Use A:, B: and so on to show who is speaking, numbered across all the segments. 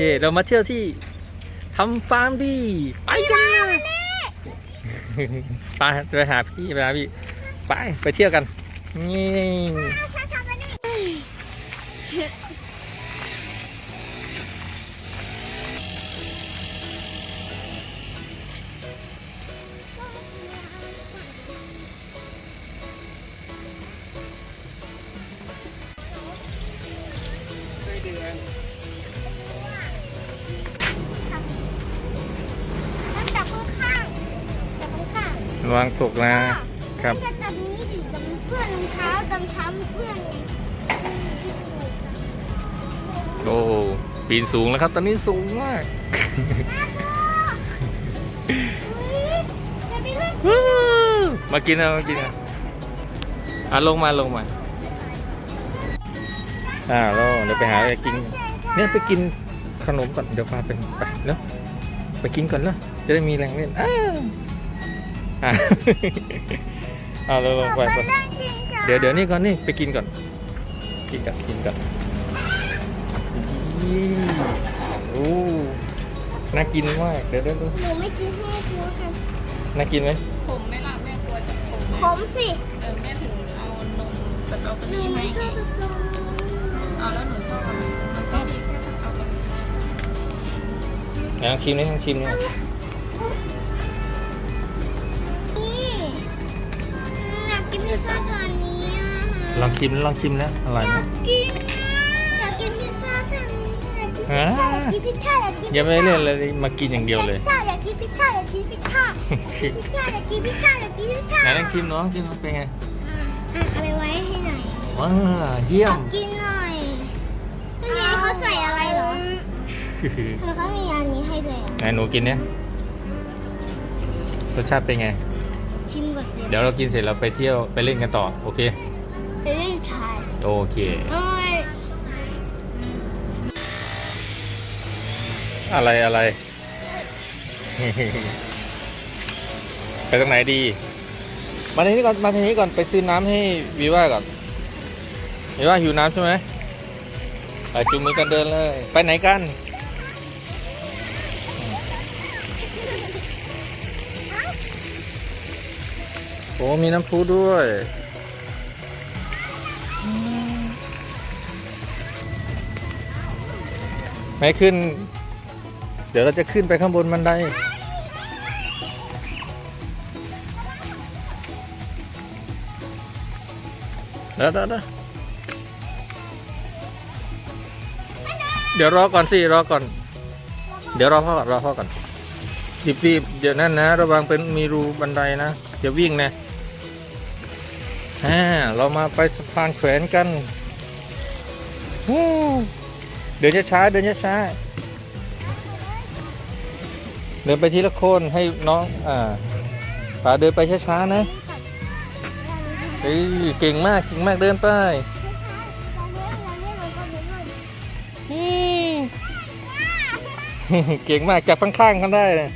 A: ย่เรามาเที่ยวที่ทำฟาร์มดีไปกันเลยไปไปหาพี่ไปหาพี่ ไปไปเที่ยวกันนี่ ระวังตกนะ ครับ
B: จะจับนี้ดิจับเพื่อนรองเท้าจำช้ำเพื่อน
A: โอ้ปีนสูงแล้วครับ ตอนนี้สูงมากมากินเอามากินเอาอะลงมาลงมาอ่าแล้วเดี๋ยวไปหาอะไรกิน เนี่ยไปกินขนมก่อนเดี๋ยวพาไปไปเนาะไปกินก่อนเนาะจะได้มีแรงเล่นอ้า อ่าเอาเราลงไปไป
B: เล่นจริงจ้ะ
A: เดี๋ยวเดี๋ยวนี่ก่อนนี่ไปกินก่อน กินก่อนกินก่อนยี่โอ้น่ากินมาก เดี๋ยวเดี๋ยวดู
B: หนูไม่กินให้ดูค่ะ
A: น่ากินไหม
C: ผมไหม่ละแม่กลัวจะผม
B: ผ
C: แม่
B: มสิ
C: เออแม่ถึงเอานมสตรอเบอ
B: หนู
C: รี่
B: ไม่
C: ให้
B: ชอบตุ๊กตา
C: เอาแล้วหนูชอบอะไรมันก็มีแค่สตรอเบอรี่
A: ลองชิมนี่ลองชิมนี่
B: นี่ อยากกินพิซซ่าจานนี้อะ
A: ลองชิมลองชิมแล้วอร่อย
B: อ
A: ไหม
B: ยากกินอยากกินพิซซ่าจานนี้อยากกินพิซซ่าอยากกินพิซซ่า อยากกินพิซซ่า
A: ยังไม่ได้เล่นเลยมากินอย่างเดียวเลย
B: พิซซ่าอยากกินพิซซ่าอยากกินพิซซ่าพิซซ่าอยากกินพิซซ่าอยากกินพิซซ่า
A: ไหนลองชิมน้องชิมน้องเป็นไง
B: อะเอาไปไว้ให้หน่อย
A: ว้าเยี่ย
B: อยามกกินหน่อยเมื่อกี้เขาใส่อะไรเหรอทำไมเขามีอันนี้ให้ด้วยอะ
A: ไหนหนูกินเนี่ยรสชาติเป็นไง
B: ชิมก่อนสิ
A: เดี๋ยวเรากินเสร็จเราไปเที่ยวไปเล่นกันต่อ โอเค
B: เอ้ยชาย
A: โอเค
B: โอ้ย
A: อะไรอะไร ไปตรงไหนดี มาทีนี้ก่อน มาทีนี้ก่อนไปซื้อน้ำให้วีว่าก่อนวีว่าหิวน้ำใช่ไหมไปจุงมือกันเดินเลย ไปไหนกัน อ้มีน้ำพุด้วย ไม่ขึ้น เดี๋ยวเราจะขึ้นไปข้างบนบันไดเดี๋ยวเดี๋ยวเดี๋ยวรอก่อนสิ รอก่อน เดี๋ยวรอพ่อก่อนรอพ่อก่อนรีบรีบเดี๋ยวนั่นนะ ระวังเป็นมีรูบันไดนะอย่าวิ่งนะ อ่าเรามาไปสะพานแขวนกันเดินช้าๆเดินช้าๆเดินไปทีละคนให้น้องอ่าป่าเดินไปช้าๆนะเฮ้ยเก่งมากเก่งมากเดินไปเก่งมากจับข้างๆกันได้เลย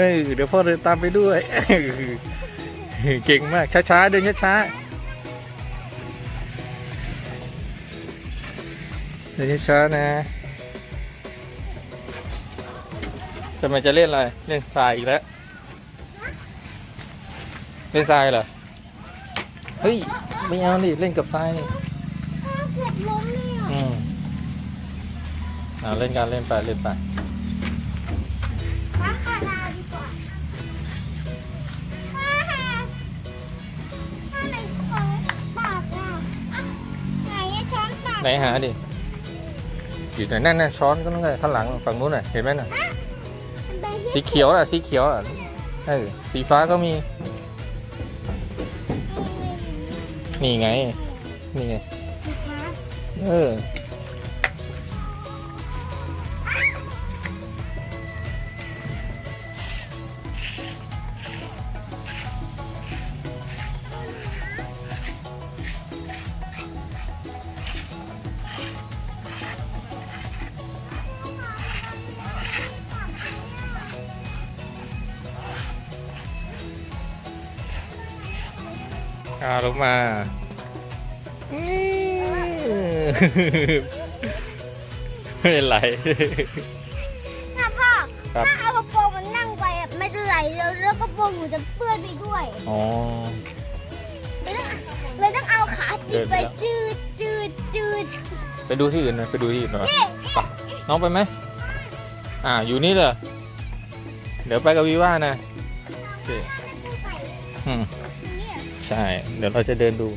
A: ฮ้ยเดี๋ยวพ่อเดินตามไปด้วย เก่งมาก ช้าๆเดินช้าๆเดินช้าๆนะจะมาจะเล่นอะไร เล่นทรายอีกแล้ว เล่นทรายเหรอ เฮ้ย ไม่เอาดิเล่นกับทรายนี่
B: เกือบล้มเลยอะ
A: อืมเอาเล่นกันเล่นไปเล่นไป ไหนหาดิอยู่ไหนนั่นน่ะช้อนก็ต้องได้ข้างหลังฝั่งนู้นน่ะเห็นไหมน่ะสีเขียวน่ะสีเขียวอะเออสีฟ้าก็มี นี่ไง นี่ไงเออ อ่าลงมาไม่เป็นไร
B: น่าพ่อ
A: ครับ
B: ถ้าเอากระโปรงมันนั่งไปอะไม่จะไหลแล้วแล้วกระโปรงหนูจะเปื้อนไปด้วย
A: อ๋อ
B: เลยต้องเลยต้องเอาขาติดไปจืดจืดจืด
A: ไปดูที่อื่นหน่อยไปดูที่อื่นหน่อย
B: นี่
A: ไปน้องไปไหม อ่า อยู่นี่เหรอเดี๋ยวไปกับวีว่านะโอเคอืม
B: เนี่ย
A: ใช่ เดี๋ยวเราจะเดินดู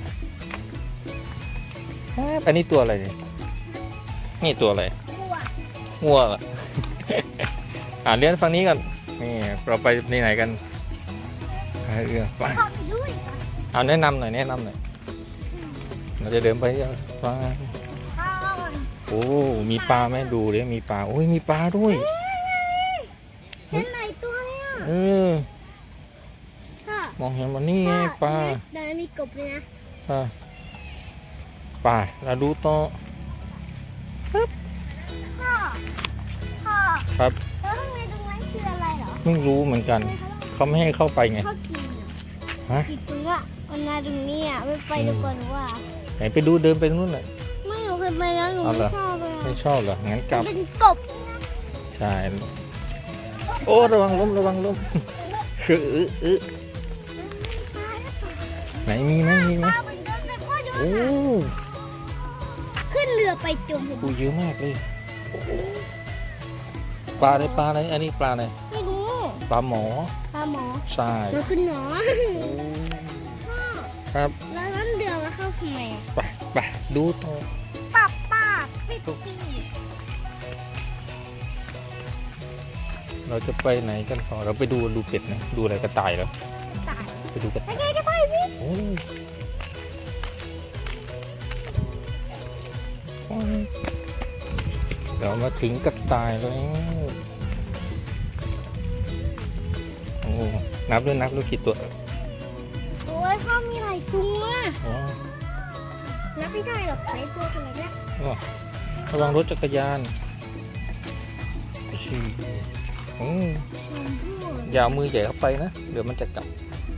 A: แอ๊ะอันนี้ตัวอะไรเนี่ยนี่ตัวอะไร
B: บัว
A: งัวเหรออ่าเลี้ยงฝั่งนี้ก่อนนี่เราไปนี่ไหนกันไปเรือไป
B: พ่อไปด้วย
A: เอาแนะนำหน่อยแนะนำหน่อยเราจะเดินไปฟ้า
B: พ่อ
A: โอ้มีปลาไหมดูเลยมีปลาโอ้ยมีปลาด้วย
B: เห็นไหนตัวเนี่ย
A: เออ
B: พ่อ
A: มองเห็นมันนี่ไงปลา
B: เดี๋ยวมีกบเลยนะ
A: อะปลาเราดูโตะ
B: พ่อพ่อ
A: ครับ
B: แล้วข้างในตรงนั้นคืออะไรเหรอ
A: ไม่รู้เหมือนกันเขาไม่ให้เข้าไปไง
B: เขากิน
A: ฮะ
B: กินตรงอะมันมาตรงนี้อะไม่ไปดีกว่าหนูว่า
A: ไหนไปดูเดินไปตรงนู้นเลย
B: ไม่หนูเคยไปแล้วหนู
A: เอาเหร
B: ไม่
A: อ
B: ชอบเลย
A: ไม่
B: อะ
A: ชอบเหรองั้นกลับ
B: เป็นกบ
A: ใช่โอ้ระวังล้มระวังล้มคืออึอึ ไหนมีไหมมีไหม
B: ปลาเหมือนเดิมเลยพ่อดู
A: โอ้
B: ขึ้นเรือไปจมเห็น
A: ปูเยอะมากเลยโอ้โหปลาอะไรปลาอะไรอันนี้ปลาอะไร
B: ไม่รู้
A: ปลาหมอ
B: ปลาหมอ
A: ใช่
B: มันคือหนอน
A: โอ้
B: พ่อ
A: ครับ
B: แล้วนั้นเรือมาเข้าทำไมอะ
A: ไปไปดูโตะ
B: ปากปากปิดปี
A: เราจะไปไหนกันต่อเราไปดูดูเป็ดนะดูอะไรกระต่ายแล้ว
B: ตาย
A: ไปดูกระ
B: ไป
A: ต่าย
B: ไงก็ไปพี่
A: โอ้ เดี๋ยวมาถึงกระต่ายแล้วโอ้นับด้วยนับด้วยกี่ตัว
B: โอ้ยพ่อมีหลายตัว
A: อ๋อ
B: นับไม่ได้หรอกไหนตัวขนาดนี้
A: ระวังรถจักรยานชิอืมอย่าเอามือใหญ่เข้าไปนะ เดี๋ยวมันจะกัด
B: อืมอืมพ่อ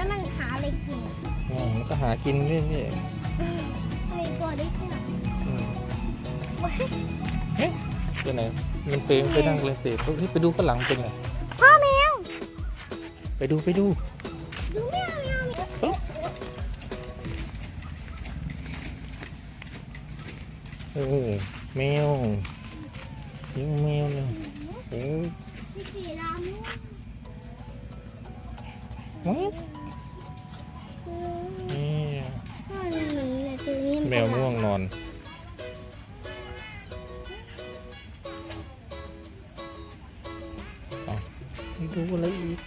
B: แล้วมันหาอะไรกินอะ
A: อืมมันก็หากินเรื่อย
B: มีตัวเล็กขนาด
A: ๆอืม
B: โอ้ย
A: ไปไหนมันไปไปนั่งเลยเตะเฮ้ยไปดูข้างหลังเป็นไง
B: พ่อแมว
A: ไปดูไปดู
B: ดูแมวแมวแมว
A: โอ้แมวยิงแมวเลยโอ้
B: มีสีดำด้วย
A: ว้าว
B: อืม
A: นี่
B: พ่อมันเหมือนเนี่ยตัวนี้น
A: แมวง่วงนอนเอาไปดูอะไรอีก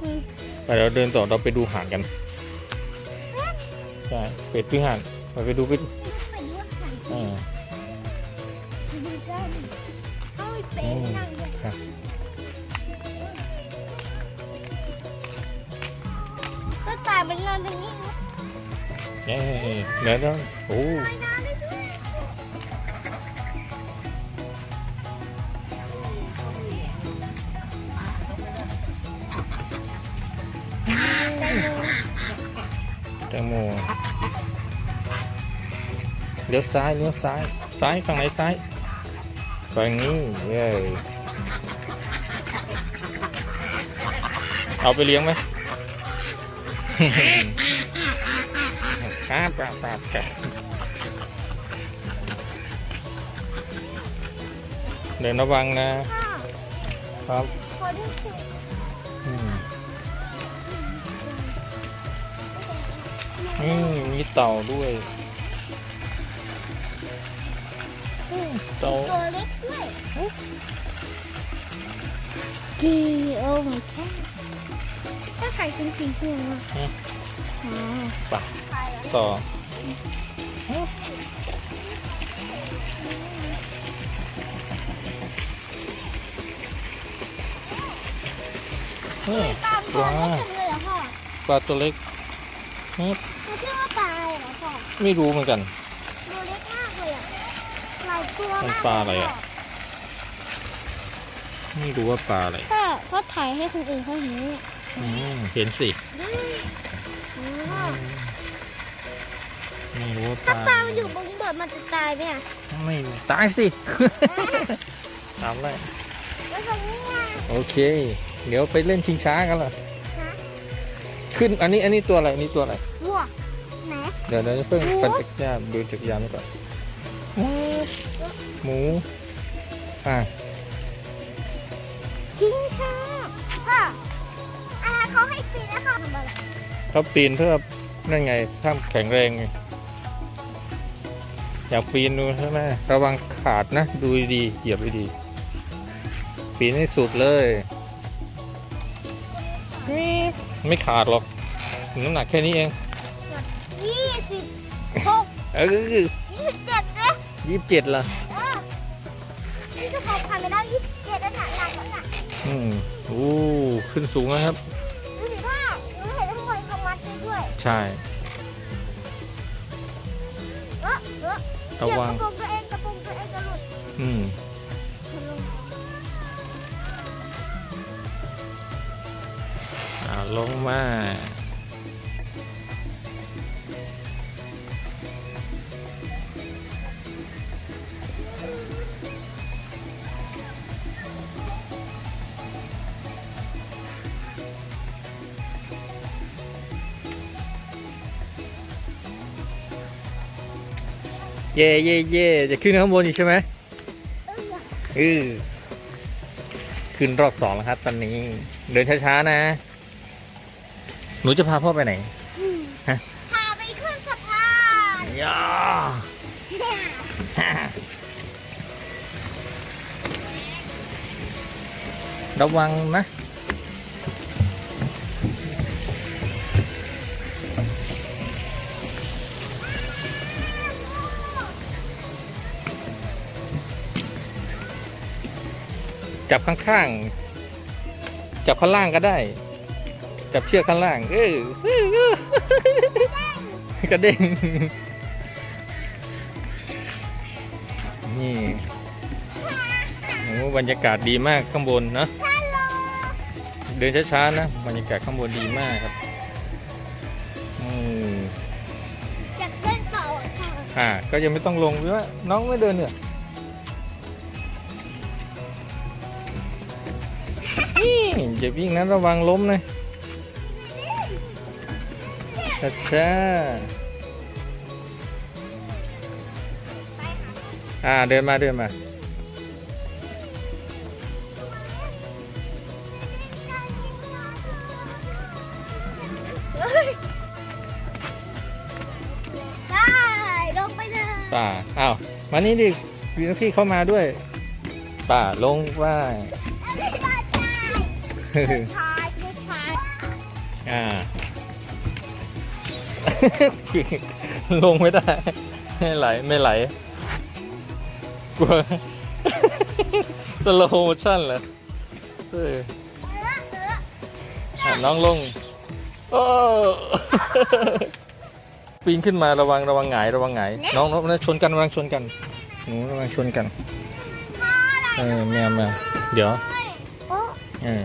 B: อืม
A: ไปเราเดินต่อเราไปดูห่านกัน ใช่เป็ดพี่ห่านไปไปดูไป
B: เย้
A: เดี๋ยวเดี๋ยวโอ้
B: ไปนอนได้ด้วย
A: แตงโมเลี้ยวซ้ายเลี้ยวซ้ายซ้ายฝั่งไหนซ้ายฝั่งนี้เย้เอาไปเลี้ยงไหม ครับครับครับครับเดินระวังนะ
B: พ่อ
A: ครับ
B: ขอดูสิ
A: อืมอืมมีเต่าด้วย
B: อืม
A: เต่า
B: ตัวเล็กด้วยกีโอ้ไม่แค่ถ้าถ่ายจริงๆคืออ๋อ
A: ไป ต่อเฮ้ย
B: ตามตัวเล็กจังเลยเหรอพ่อ
A: ปลาตัวเล็กฮึ
B: เขาชื่อว่าปลาอะไรเหรอพ่อ
A: ไม่รู้เหมือนกัน
B: ตัวเล็กมากเลยอะหลายตัว
A: มัน
B: มาก
A: ปลาอะไรอะไม่รู้ว่าปลาอะไร
B: พ่อเขาถ่ายให้คนอื่นเขาเห็น
A: อืมเห็นสิ
B: อืมอ๋อ
A: ไม่รู้ว่าป
B: ถ้า
A: ลา
B: ปลามันอยู่บนบกมันจะตายไหมอะ
A: ไม่รู้ตายสิ ตามเลย
B: แล้วตรงนี้อะ
A: โอเค เดี๋ยวไปเล่นชิงช้ากันเหรอ
B: ฮะ
A: ขึ้นอันนี้อันนี้ตัวอะไรอันนี้ตัวอะไร
B: วัวไหน
A: เดี๋ยวเดี๋ยวเพิ่ง
B: หมู
A: ปั่นจักรยานดูจักรยานไปก่อนหมูอะ
B: จริงค่ะพ่ออ่าเขาให้ปีนนะคะทำอะไร
A: เขาปีนเพื่อนั่นไงถ้าแข็งแรงไง อยากปีนดูใช่ไหมระวังขาดนะ ดูดีๆเหยียบดีๆปีนให้สุดเลยไม่ขาดหรอก น้ำหนักแค่นี้เอง
B: ยี่สิบหก
A: เออ
B: ยี่สิบเจ็ดเลย
A: ยี่สิบเจ็ดละ
B: เออยี่สิบหกผ่านไปแล้วยี่สิบเจ็ดแล้วหนักหนักแล้วน่ะ
A: อืมโอ้ขึ้นสูงนะครับ
B: ดูสิพ่อหนูเห็นทุกคนเขาวัดไปด้วย
A: ใช่ ระวัง
B: เหยียบกระโปรงตัวเองกระโปรงตัวเองจะหลุด
A: อืม อ่าลงมา ย่เย่เย่จะขึ้นข้างบนอีกใช่ไหมเออขึ้นรอบสองแล้วครับ ตอนนี้ เดินช้าๆนะ หนูจะพาพ่อไปไหนฮะ
B: พาไปขึ้นสะพาน
A: ย่าระวังนะ จับข้างๆ จับข้างล่างก็ได้ จับเชือกข้างล่าง เออเออเออกระเด้ง นี่โอ้บรรยากาศดีมากข้างบนเนอะ
B: ฮัลโหล
A: เดินช้าๆนะ บรรยากาศข้างบนดีมากครับอืม
B: จะเล่นต่อค่ะ
A: อ่า ก็ยังไม่ต้องลงด้วยว่าน้องไม่เดินเนี่ย นี่อย่าวิ่งนะระวังล้มนะช้าๆอ่าเดินมาเดินมา
B: เฮ้ยได้ลงไปเลย
A: ป่าอ้าวมานี่ดิวีนพี่เข้ามาด้วย ป่าลงว่า
B: อันนี้ก็ได้ ผู้ชายผู้ชาย
A: อ่า ลงไม่ได้ ไม่ไหล ไม่ไหล กลัว สโลโมชั่นเหรอเออ
B: เออเออ
A: อะน้องลง โอ้ ปีนขึ้นมาระวังระวังหงายระวังหงายน้องน้องชนกันระวังชนกันหนูระวังชนกัน
B: พ่อไหล
A: เออแมวแมวเดี๋ยว
B: โอ้
A: เออ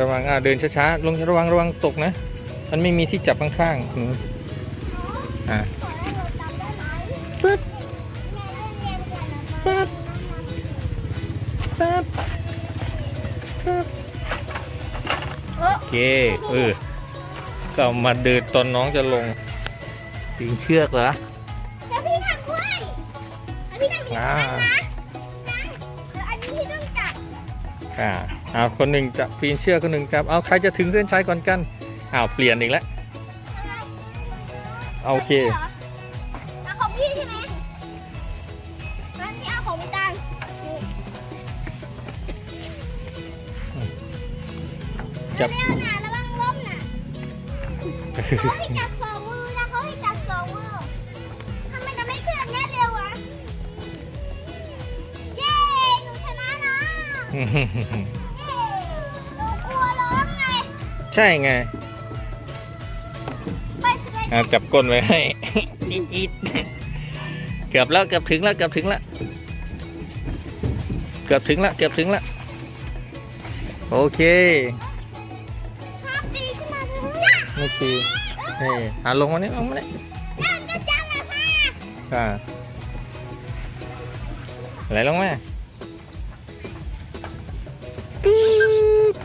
A: ระวังอ่าเดินช้าๆลงระวังระวังตกนะ มันไม่มีที่จับข้างๆหนูอ่า
B: ขอให้เราจำได้ไหม
A: ปึ๊บ
B: แม่เล่นเกมกันนะ
A: ปึ๊บปึ๊บปึ๊บ
B: โอ้
A: โอเคเออก็มาเดินตอนน้องจะลงถึงเชือกเหรอ
B: แล้วพี่ทำด้วยแล้วพี่ทำอีก
A: อ่า
B: ครั้งนะนะแล้วอันนี้พี่ต้องจับ
A: อ่า เอาคนหนึ่งจับปีนเชือกคนหนึ่งจับเอาใครจะถึงเส้นชัยก่อนกันอ้าวเปลี่ยนอีกแล้วเอาโอเค
B: เอาของพี่ใช่ไหมงั้นพี่เอาของพี่ตังนี่
A: จับ
B: เร็วๆนะระวังล้มนะเขาให้จับสองมือนะเขาให้จับสองมือทำไมจะไม่ขึ้นอันเนี้ยเร็วอะเย้หนูชนะนะ
A: ใช่ไง
B: ไปแสดง
A: อ่าจับก้นไว้ให้ อิดอิดเกือบแล้วเกือบถึงแล้วเกือบถึงแล้วเกือบถึงแล้วเกือบถึงแล้วโอเค
B: ถ้าปีขึ้นมาถึง
A: ไม่ตีนี่อะลงมานี่ลงมานี่
B: นั่นก็จังเลยค่ะ
A: อ่าไหลลงมา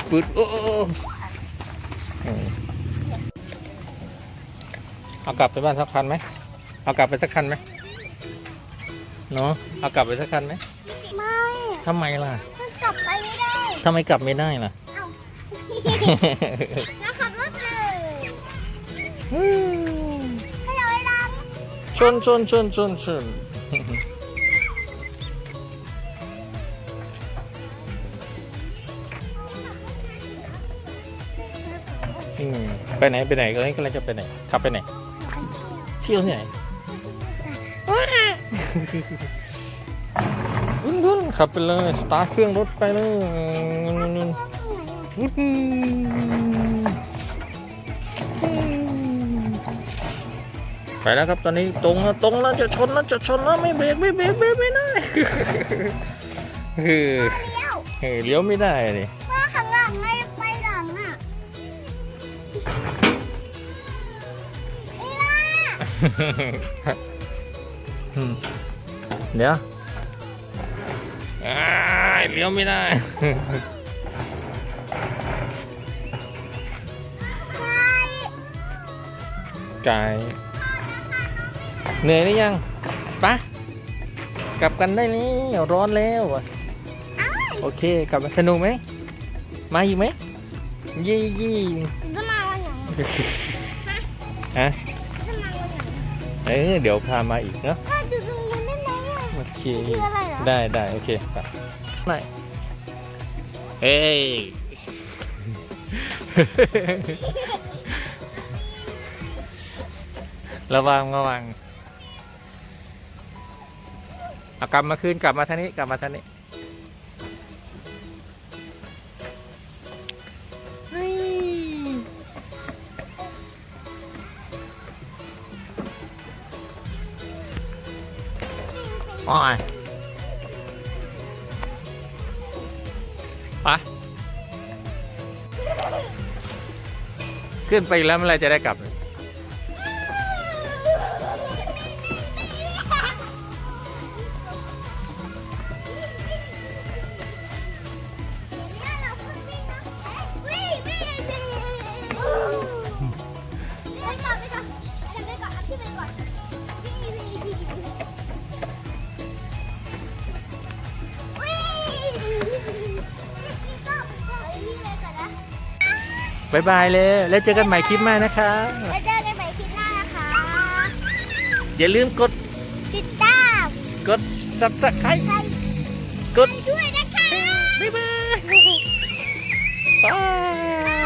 A: ปืดโอ้โอ้โอ้อื เอากลับไปบ้านสักคันไหมเอากลับไปสักคันไหมเนาะเอากลับไปสักคันไหม
B: ไม่
A: ทำไมล่ะ
B: มันกลับไปไม่ได้
A: ทำไมกลับไม่ได้ล่ะ
B: เอ้าแล้วขับรถเลยให้เราไปล
A: ชนชนชนชนชนอืมไปไหนไปไหนก็เลยกำลังจะไปไหนขับไปไหนำเที่ยวที่ไหนวุ่นวุ่นขับไปเลยสตาร์ทเครื่องรถไปเลยวุ้นไปแล้วครับตอนนี้ตรงแล้วตรงแล้วจะชนแล้วจะชนแล้วไม่เบรกไม่เบรกเบรกไม่ได้เออ
B: เลี้ยว
A: เออเลี้ยวไม่ได้เลย
B: อื
A: มเดี๋ยวอ้ายเลี้ยวไม่ได้
B: ใช่
A: ไก่เหนื่อยหรือยังปะกลับกันได้แล้วร้อนแล้วอะ
B: อ้าว
A: โอเคกลับมาสนุกไหมมาอีกไหมยี่ยี่
B: จะมา
A: เออเดี๋ยวพามาอีกเนาะ
B: ถ้าดูตรงนี้ได้ไหมอะ
A: โอเค
B: คืออะไรเหรอ
A: ได้ได้โอเคไปไหนเอ้ย ระวังระวังเอากลับมาคืนกลับมาทางนี้กลับมาทางนี้ โอ้ยไปขึ้นไปแล้วเมื่อไรจะได้กลับ บายบายเลยแล้วเจอกันใหม่คลิปหน้านะคะ
B: แล้วเจอกันใหม่คลิปหน้านะคะ
A: อย่าลืมกด
B: ติดตาม
A: กด subscribe
B: ใคร
A: กด
B: ด้วยนะคะ
A: บ๊ายบายบาย